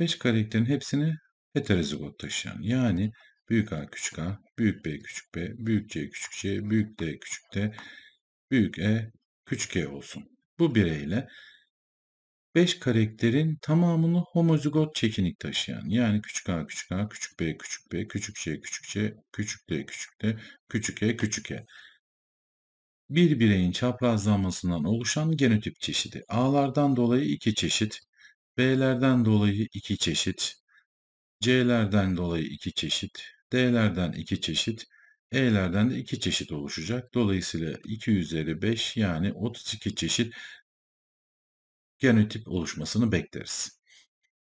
5 karakterin hepsini heterozigot taşıyan yani büyük A küçük A, büyük B küçük B, büyük C küçük C, büyük D küçük D, büyük E küçük E olsun. Bu bireyle 5 karakterin tamamını homozigot çekinik taşıyan yani küçük a küçük a, küçük b küçük b, küçük c küçük c, küçük d küçük d, küçük e küçük e. Bir bireyin çaprazlanmasından oluşan genotip çeşidi. A'lardan dolayı iki çeşit, B'lerden dolayı iki çeşit, C'lerden dolayı iki çeşit, D'lerden iki çeşit, E'lerden de iki çeşit oluşacak. Dolayısıyla 2 üzeri 5 yani 32 çeşit genotip oluşmasını bekleriz.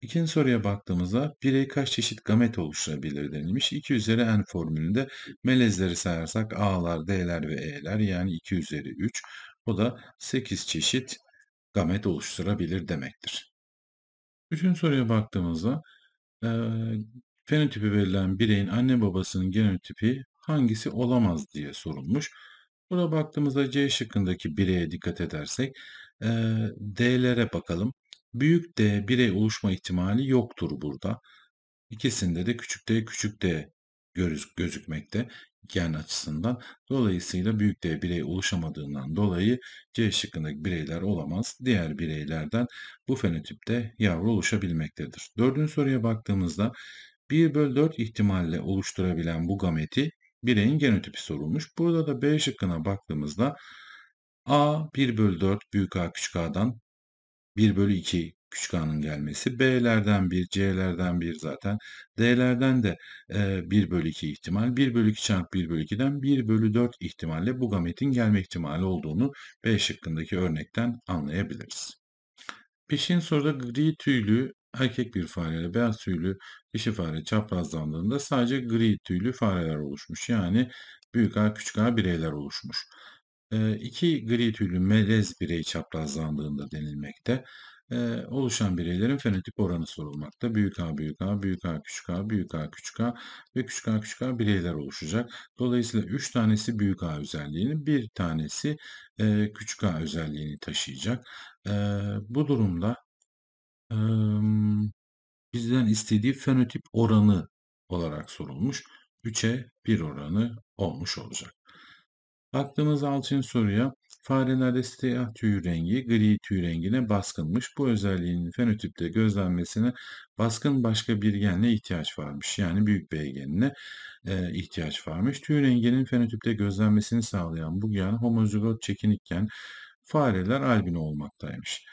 İkinci soruya baktığımızda birey kaç çeşit gamet oluşturabilir denilmiş. 2 üzeri n formülünde melezleri sayarsak A'lar, D'ler ve E'ler yani 2 üzeri 3. O da 8 çeşit gamet oluşturabilir demektir. Üçüncü soruya baktığımızda e, fenotipi verilen bireyin anne babasının genotipi hangisi olamaz diye sorulmuş. Burada baktığımızda C şıkkındaki bireye dikkat edersek e, D'lere bakalım. Büyük D birey oluşma ihtimali yoktur burada. İkisinde de küçük D küçük D göz, gözükmekte gen açısından. Dolayısıyla büyük D birey oluşamadığından dolayı C şıkkındaki bireyler olamaz. Diğer bireylerden bu fenotipte yavru oluşabilmektedir. Dördüncü soruya baktığımızda 1 bölü 4 ihtimalle oluşturabilen bu gameti bireyin genotipi sorulmuş. Burada da B şıkkına baktığımızda A 1 bölü 4 büyük A küçük A'dan 1 bölü 2 küçük a'nın gelmesi. B'lerden 1, C'lerden 1 zaten. D'lerden de e, 1 bölü 2 ihtimal. 1 bölü 2 çarpı 1 bölü 2'den 1 bölü 4 ihtimalle bu gametin gelme ihtimali olduğunu B şıkkındaki örnekten anlayabiliriz. Peşin soruda gri tüylü erkek bir fareyle beyaz tüylü dişi fare çaprazlandığında sadece gri tüylü fareler oluşmuş. Yani büyük A küçük A bireyler oluşmuş. E, iki gri tüylü melez birey çaprazlandığında denilmekte e, oluşan bireylerin fenotip oranı sorulmakta. Büyük A, büyük A, büyük A, küçük A, büyük A, küçük A ve küçük A, küçük A bireyler oluşacak. Dolayısıyla 3 tanesi büyük A özelliğini, bir tanesi e, küçük A özelliğini taşıyacak. E, bu durumda e, bizden istediği fenotip oranı olarak sorulmuş. 3'e 1 oranı olmuş olacak. Baktığımız altın soruya farelerde siyah tüy rengi gri tüy rengine baskınmış. Bu özelliğin fenotipte gözlenmesine baskın başka bir genle ihtiyaç varmış. Yani büyük B genine e, ihtiyaç varmış. Tüy renginin fenotipte gözlenmesini sağlayan bu gen homozigot çekinikken fareler albino olmaktaymış.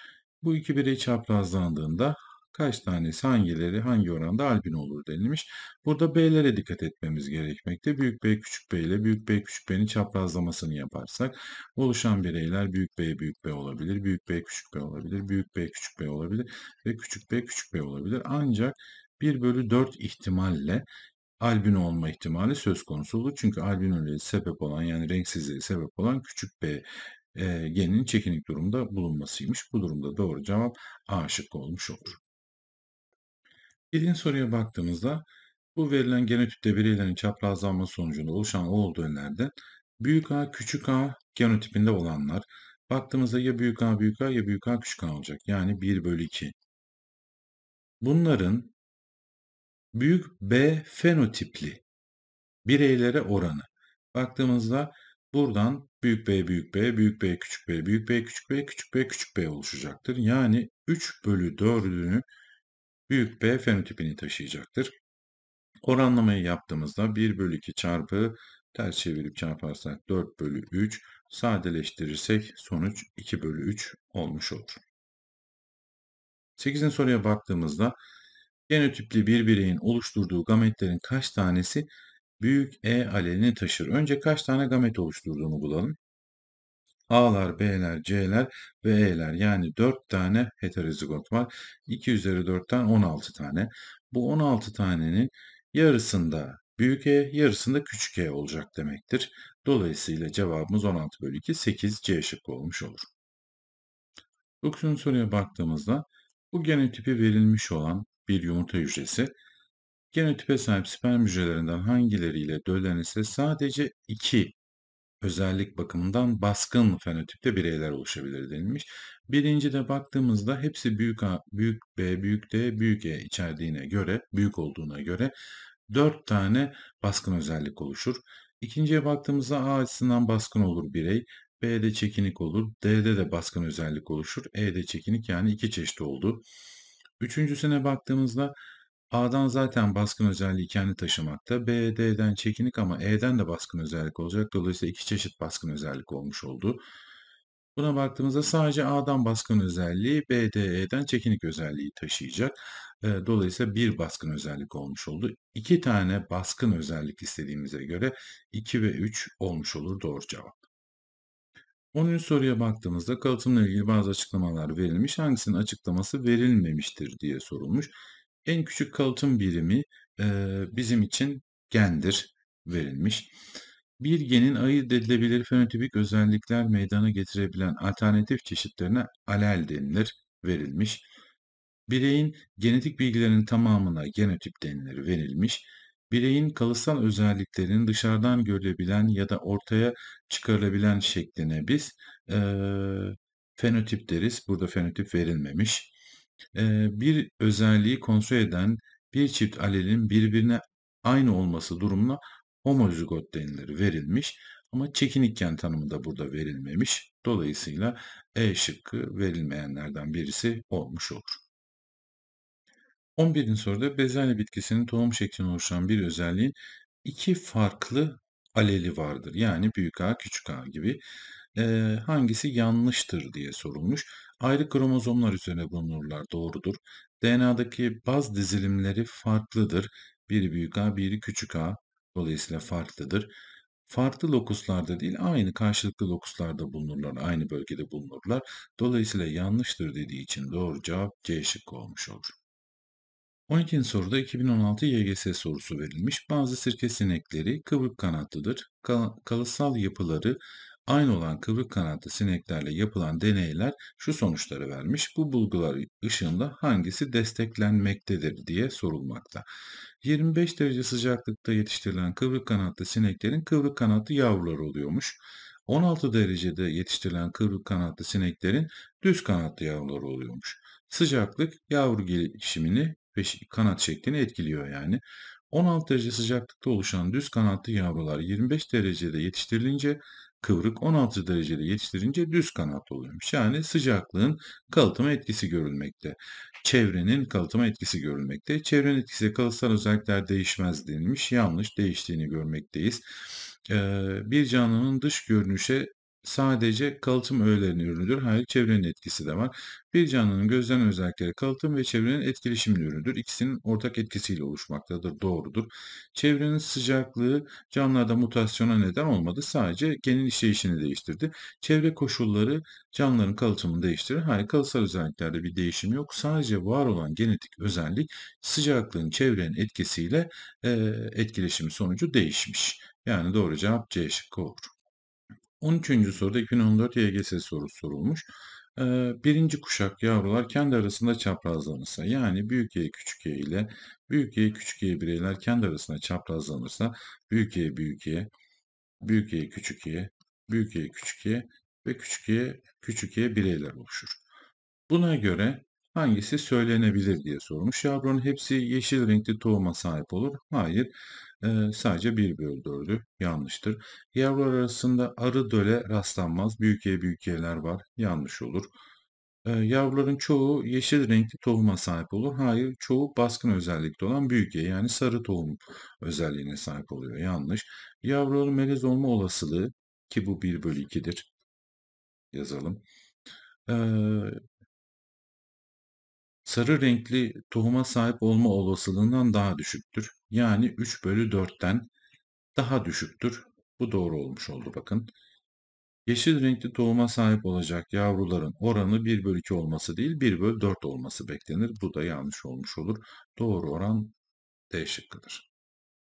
Bu iki birey çaprazlandığında kaç tanesi hangileri hangi oranda albino olur denilmiş. Burada B'lere dikkat etmemiz gerekmekte. Büyük B küçük B ile büyük B küçük B'nin çaprazlamasını yaparsak oluşan bireyler büyük B büyük B olabilir, büyük B küçük B olabilir, büyük B küçük B olabilir ve küçük B küçük B olabilir. Ancak 1 bölü 4 ihtimalle albino olma ihtimali söz konusu olur. Çünkü albinoliğe sebep olan yani renksizliğe sebep olan küçük B e, geninin çekinik durumda bulunmasıymış. Bu durumda doğru cevap A şıkkı olmuş olur. Birinci soruya baktığımızda bu verilen genotipte bireylerin çaprazlanma sonucunda oluşan Oğul dönlerden büyük A küçük A genotipinde olanlar baktığımızda ya büyük A büyük A ya büyük A küçük A olacak. Yani 1 bölü 2. Bunların büyük B fenotipli bireylere oranı. Baktığımızda buradan büyük B büyük B, büyük B küçük B, büyük B küçük B, küçük B küçük B oluşacaktır. Yani 3 bölü 4'ünü büyük B fenotipini taşıyacaktır. Oranlamayı yaptığımızda 1 bölü 2 çarpı ters çevirip çarparsak 4 bölü 3 sadeleştirirsek sonuç 2 bölü 3 olmuş olur. 8. soruya baktığımızda genotipli bir bireyin oluşturduğu gametlerin kaç tanesi büyük E alelini taşır? Önce kaç tane gamet oluşturduğunu bulalım. A'lar, B'ler, C'ler ve E'ler yani 4 tane heterozigot var. 2 üzeri 4'ten 16 tane. Bu 16 tanenin yarısında büyük E, yarısında küçük E olacak demektir. Dolayısıyla cevabımız 16 bölü 2, 8 C şıkkı olmuş olur. 9. soruya baktığımızda bu genotipi verilmiş olan bir yumurta hücresi genotipe sahip sperm hücrelerinden hangileriyle döllenirse sadece 2 özellik bakımından baskın fenotipte bireyler oluşabilir denilmiş. Birincide baktığımızda hepsi büyük A, büyük B, büyük D, büyük E içerdiğine göre, büyük olduğuna göre 4 tane baskın özellik oluşur. İkinciye baktığımızda A açısından baskın olur birey, B'de çekinik olur, D'de de baskın özellik oluşur, E'de çekinik yani iki çeşit oldu. Üçüncüsüne baktığımızda A'dan zaten baskın özelliği kendi taşımakta. B, D'den çekinik ama E'den de baskın özellik olacak. Dolayısıyla iki çeşit baskın özellik olmuş oldu. Buna baktığımızda sadece A'dan baskın özelliği, B, D, E'den çekinik özelliği taşıyacak. Dolayısıyla bir baskın özellik olmuş oldu. İki tane baskın özellik istediğimize göre 2 ve 3 olmuş olur doğru cevap. 10. soruya baktığımızda kalıtımla ilgili bazı açıklamalar verilmiş. Hangisinin açıklaması verilmemiştir diye sorulmuş. En küçük kalıtım birimi e, bizim için gendir verilmiş. Bir genin ayırt edilebilir fenotipik özellikler meydana getirebilen alternatif çeşitlerine alel denilir verilmiş. Bireyin genetik bilgilerinin tamamına genotip denilir verilmiş. Bireyin kalıtsal özelliklerinin dışarıdan görülebilen ya da ortaya çıkarılabilen şekline biz e, fenotip deriz. Burada fenotip verilmemiş. Bir özelliği kontrol eden bir çift alelin birbirine aynı olması durumuna homozigot denilir verilmiş. Ama çekinikken tanımı da burada verilmemiş. Dolayısıyla E şıkkı verilmeyenlerden birisi olmuş olur. 11. soruda bezelye bitkisinin tohum şeklinde oluşan bir özelliğin iki farklı aleli vardır. Yani büyük A, küçük A gibi. E, hangisi yanlıştır diye sorulmuş. Ayrı kromozomlar üzerine bulunurlar. Doğrudur. DNA'daki baz dizilimleri farklıdır. Biri büyük A, biri küçük A. Dolayısıyla farklıdır. Farklı lokuslarda değil, aynı karşılıklı lokuslarda bulunurlar, aynı bölgede bulunurlar. Dolayısıyla yanlıştır dediği için doğru cevap C şıkkı olmuş olur. 12. soruda 2016 YGS sorusu verilmiş. Bazı sirke sinekleri kıvrık kanatlıdır. Kal kalıtsal yapıları aynı olan kıvrık kanatlı sineklerle yapılan deneyler şu sonuçları vermiş. Bu bulgular ışığında hangisi desteklenmektedir diye sorulmakta. 25 derece sıcaklıkta yetiştirilen kıvrık kanatlı sineklerin kıvrık kanatlı yavruları oluyormuş. 16 derecede yetiştirilen kıvrık kanatlı sineklerin düz kanatlı yavruları oluyormuş. Sıcaklık yavru gelişimini ve kanat şeklini etkiliyor yani. 16 derece sıcaklıkta oluşan düz kanatlı yavrular 25 derecede yetiştirilince kıvrık 16 derecede yetiştirince düz kanat oluyormuş. Yani sıcaklığın kalıtıma etkisi görülmekte. Çevrenin kalıtıma etkisi görülmekte. Çevrenin etkisi kalıtsal özellikler değişmez denilmiş. Yanlış değiştiğini görmekteyiz. Ee, bir canlının dış görünüşe sadece kalıtım öğelerinin ürünüdür. Hayır, çevrenin etkisi de var. Bir canlının gözlenen özellikleri kalıtım ve çevrenin etkileşiminin ürünüdür. İkisinin ortak etkisiyle oluşmaktadır. Doğrudur. Çevrenin sıcaklığı canlılarda mutasyona neden olmadı. Sadece genin işleyişini değiştirdi. Çevre koşulları canlıların kalıtımını değiştirir. Hayır, kalıtsal özelliklerde bir değişim yok. Sadece var olan genetik özellik sıcaklığın çevrenin etkisiyle e, etkileşimi sonucu değişmiş. Yani doğru cevap C şıkkı olur. 13. soruda 2014 YGS sorusu sorulmuş. Birinci kuşak yavrular kendi arasında çaprazlanırsa yani büyük E küçük E ile büyük E küçük E bireyler kendi arasında çaprazlanırsa büyük E büyük E, büyük E küçük E, büyük E küçük E ve küçük E küçük E bireyler oluşur. Buna göre hangisi söylenebilir diye sormuş. Yavrunun hepsi yeşil renkli tohuma sahip olur. Hayır. E, sadece 1 bölü 4'ü yanlıştır. Yavrular arasında arı döle rastlanmaz. Büyük E büyük E'ler var. Yanlış olur. E, yavruların çoğu yeşil renkli tohuma sahip olur. Hayır, çoğu baskın özellikte olan büyük E yani sarı tohum özelliğine sahip oluyor. Yanlış. Yavruların melez olma olasılığı ki bu 1 bölü 2'dir. Yazalım. E, sarı renkli tohuma sahip olma olasılığından daha düşüktür. Yani 3 bölü 4'ten daha düşüktür. Bu doğru olmuş oldu bakın. Yeşil renkli tohuma sahip olacak yavruların oranı 1 bölü 2 olması değil 1 bölü 4 olması beklenir. Bu da yanlış olmuş olur. Doğru oran D şıkkıdır.